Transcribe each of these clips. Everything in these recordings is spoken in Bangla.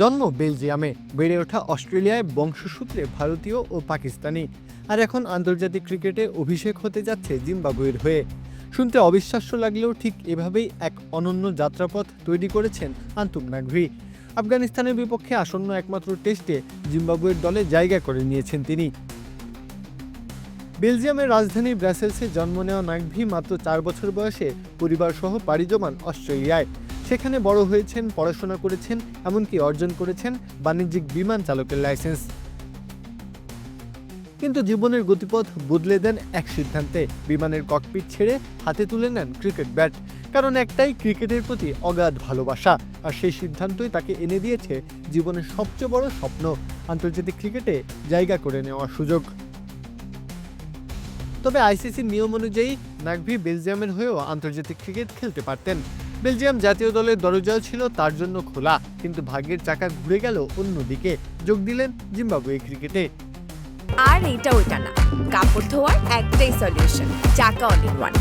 জন্ম বেলজিয়ামে। বেড়ে ওঠা অস্ট্রেলিয়ায় বংশসূত্রে ভারতীয় ও পাকিস্তানি। আর এখন আন্তর্জাতিক ক্রিকেটে অভিষেক হতে যাচ্ছে জিম্বাবুয়ের হয়ে। শুনতে অবিশ্বাস্য লাগলেও ঠিক এভাবেই এক অনন্য যাত্রাপথ তৈরি করেছেন আন্তুম নাগভি। আফগানিস্তানের বিপক্ষে আসন্ন একমাত্র টেস্টে জিম্বাবুয়ের দলে জায়গা করে নিয়েছেন তিনি। বেলজিয়ামের রাজধানী ব্রাসেলসে জন্ম নেওয়া নাগভি মাত্র চার বছর বয়সে পরিবারসহ পাড়ি জমান অস্ট্রেলিয়ায়। সেখানে বড় হয়েছেন, পড়াশোনা করেছেন, এমনকি অর্জন করেছেন বাণিজ্যিক বিমান চালকের লাইসেন্স। কিন্তু জীবনের গতিপথ বদলে দেন এক সিদ্ধান্তে। বিমানের ককপিট ছেড়ে হাতে তুলে নেন ক্রিকেট ব্যাট কারণ একটাই ক্রিকেটের প্রতি অগাধ ভালোবাসা। আর সেই সিদ্ধান্তই তাকে এনে দিয়েছে জীবনের সবচেয়ে বড় স্বপ্ন, আন্তর্জাতিক ক্রিকেটে জায়গা করে নেওয়ার সুযোগ। তবে আইসিসির নিয়ম অনুযায়ী নাগভি বেলজিয়ামের হয়েও আন্তর্জাতিক ক্রিকেট খেলতে পারতেন। বেলজিয়াম জাতীয় দলের দরজাও ছিল তার জন্য খোলা কিন্তু ভাগ্যের চাকা ঘুরে গেল অন্যদিকে। যোগ দিলেন জিম্বাবুয়ে ক্রিকেটে। আর এটা ওইটা না কাপড় ধোয়ার একটাই সলিউশন চাকা অল ইন ওয়ান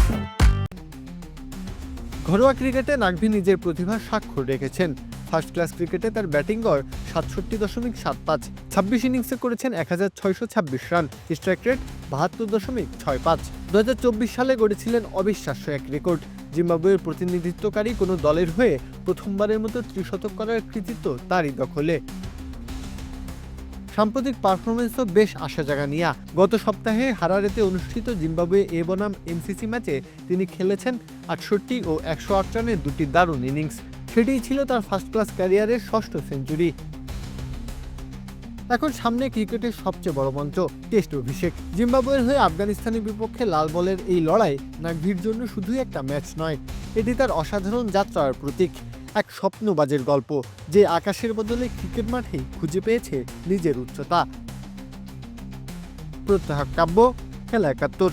ঘরোয়া ক্রিকেটে নাগভি নিজের প্রতিভার স্বাক্ষর রেখেছেন। ফার্স্ট ক্লাস ক্রিকেটে তার ব্যাটিং গড় সাতষট্টি দশমিক সাত পাঁচ। ছাব্বিশ ইনিংসে করেছেন এক হাজার ছয়শো ছাব্বিশ রান স্ট্রাইক রেট বাহাত্তর দশমিক ছয় পাঁচ। দু হাজার চব্বিশ সালে গড়েছিলেন অবিশ্বাস্য এক রেকর্ড জিম্বাবুয়ের প্রতিনিধিত্বকারী কোনো দলের হয়ে প্রথমবারের মতো ত্রিশতক করার কৃতিত্ব তারই দখলে। সাম্প্রতিক পারফরমেন্সও বেশ আশা জাগা নিয়া। গত সপ্তাহে হারারেতে অনুষ্ঠিত জিম্বাবুয়ে এ বনাম এমসিসি ম্যাচে তিনি খেলেছেন আটষট্টি ও একশো আট রানের দুটি দারুণ ইনিংস। সেটিই ছিল তার ফার্স্ট ক্লাস ক্যারিয়ারের ষষ্ঠ সেঞ্চুরি এখন সামনে ক্রিকেটের সবচেয়ে বড় মঞ্চ, টেস্ট অভিষেক। জিম্বাবুয়ের হয়ে আফগানিস্তানের বিপক্ষে লাল বলের এই লড়াই নাগভির জন্য শুধুই একটা ম্যাচ নয়, এটি তার অসাধারণ যাত্রার প্রতীক। এক স্বপ্নবাজের গল্প, যে আকাশের বদলে ক্রিকেট মাঠেই খুঁজে পেয়েছে নিজের উচ্চতা। প্রত্যাহ কাব্য, খেলা একাত্তর।